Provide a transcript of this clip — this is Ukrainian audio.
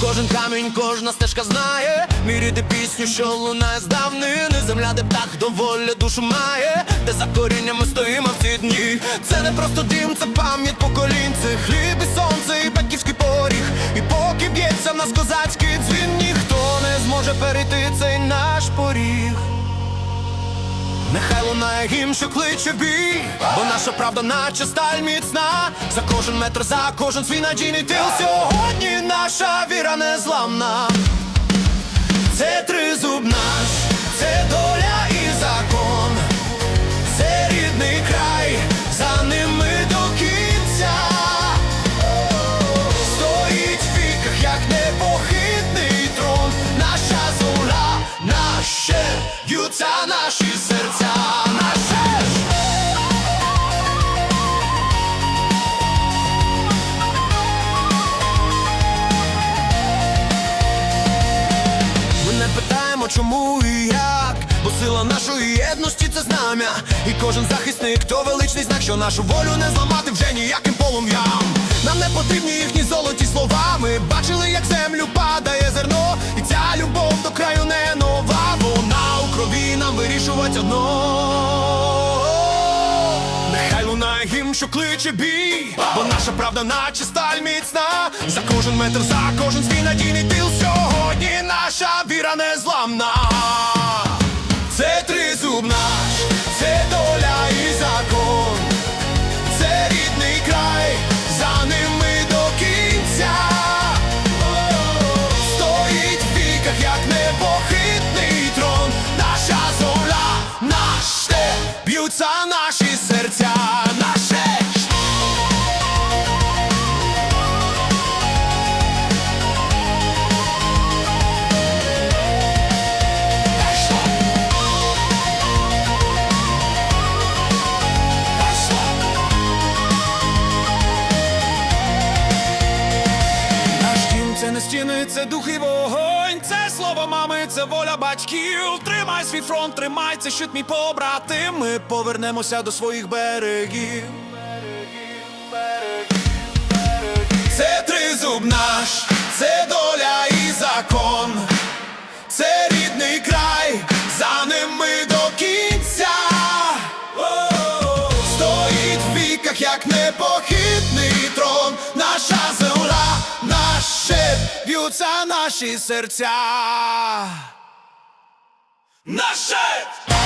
Кожен камінь, кожна стежка знає Міряти пісню, що лунає з давнини Земля, де птах доволі душу має Де за коріннями стоїмо в ці дні Це не просто дім, це пам'ять поколінь Це хліб і сонце, і батьківський поріг І поки б'ється в нас козацький дзвін Ніхто не зможе перейти цей наш поріг Нехай лунає гімн, що кличе бій, бо наша правда, наче сталь міцна. За кожен метр, за кожен свій надійний тил. Сьогодні наша віра незламна. Це тризуб наш, б'ються наші серця, наше. Ми не питаємо, чому і як, бо сила нашої єдності це знам'я. І кожен захисник то величний знак, що нашу волю не зламати вже ніяким полум'ям. Нам не потрібні їхні золоті слова. Ми одно. Нехай лунає гімн, що кличе бій, бо наша правда, наче сталь міцна. За кожен метр, за кожен свій надійний тил. Сьогодні наша віра незламна. Не стіни, це дух і вогонь, це слово мами, це воля батьків. Тримай свій фронт, тримай це щит мій побратим. Ми повернемося до своїх берегів. Це тризуб наш, це доля і закон, б'ються наші серця. Наше!